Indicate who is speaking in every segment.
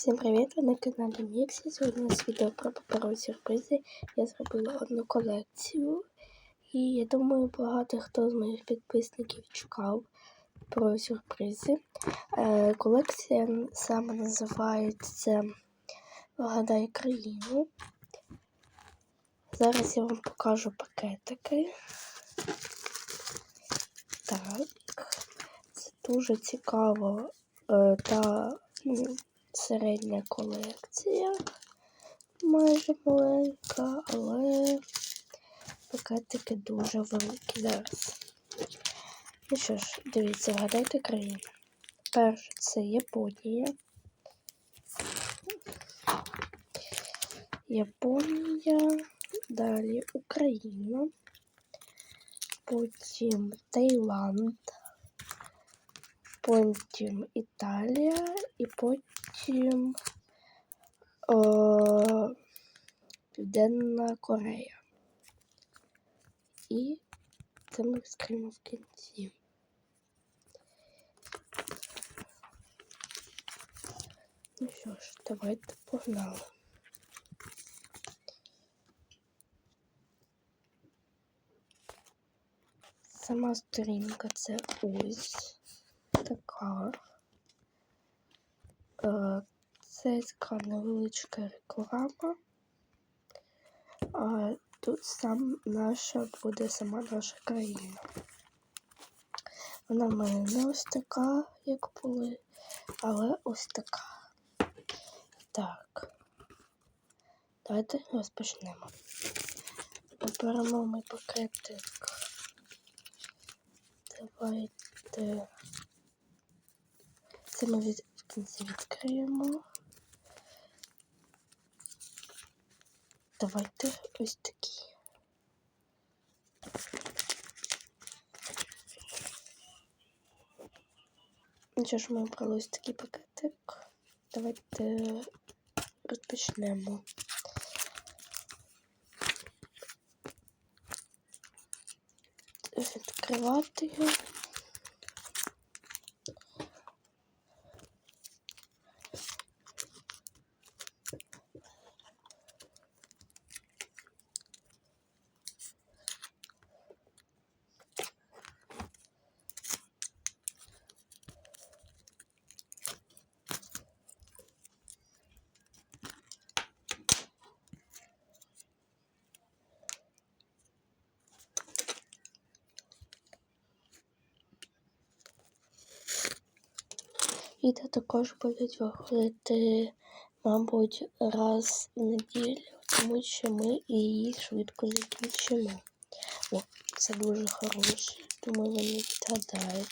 Speaker 1: Всім привіт! Ви на каналі Міксі. Сьогодні у нас відео про паперові сюрпризи. Я зробила одну колекцію. І я думаю, багато хто з моїх підписників чекав про сюрпризи. Е, колекція саме називається Вгадай країну. Зараз я вам покажу пакетики. Так, це дуже цікаво е, та середня колекція. Майже маленька, але пакетики дуже великі зараз. Ну що ж, дивіться, вгадайте країну. Перше це Японія. Японія, далі Україна, потім Таїланд, потім Італія і потім о, Південна Корея. І це ми скриємо в кінці. Ну що ж, давайте погнали. Сама сторінка це ось така. Е, це така невеличка реклама. А тут сам наша буде сама наша країна. Вона в мене не ось така, як були, але ось така. Так. Давайте розпочнемо. Оберемо ми пакетик. Давайте. Це ми від... в кінці відкриємо. Давайте ось такі. Ну що ж, ми обрали ось такий пакетик. Давайте розпочнемо. Відкривати його. Відео також будуть виходити, мабуть, раз в неділю, тому що ми її швидко закінчимо. О, це дуже хороше, думаю, ви не відгадаєте.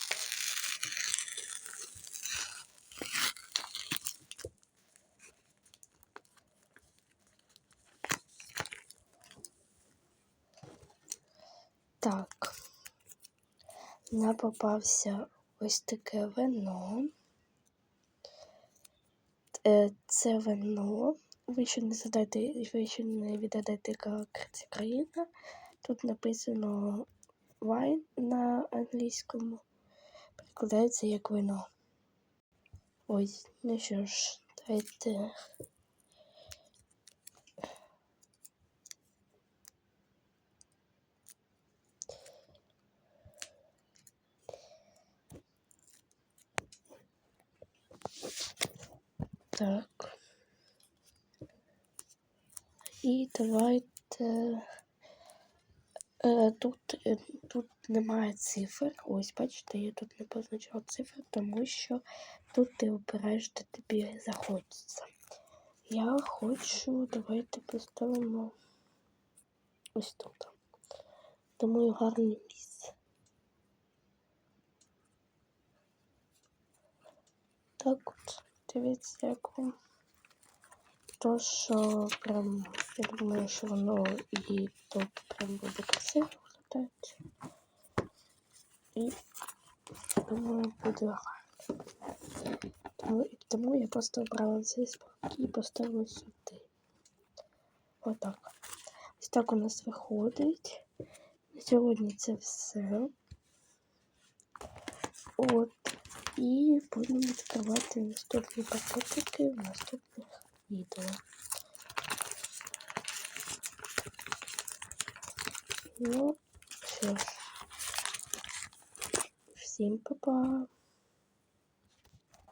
Speaker 1: Так, нам попався ось таке вино. Е, це вино. Ви ще не задайте, ви ще не віддадете це країна. Тут написано wine на англійському. Перекладається як вино. Ось, ну що ж, давайте. Так. І давайте е, тут е, тут немає цифр. Ось, бачите, я тут не позначала цифр, тому що тут ти обираєш, де тобі захочеться. Я хочу, давайте поставимо ось тут. Думаю, гарне місце. Так от. Дивіться, як вам. То, що прям, я думаю, що воно і тут прям буде красиво виглядати. І думаю, буде гарно. Тому, я просто обрала цей спок і поставила сюди. Отак. Ось так у нас виходить. На сьогодні це все. От. І будемо відкривати наступні пакетики в наступних відео. Ну, що ж, всім па-па!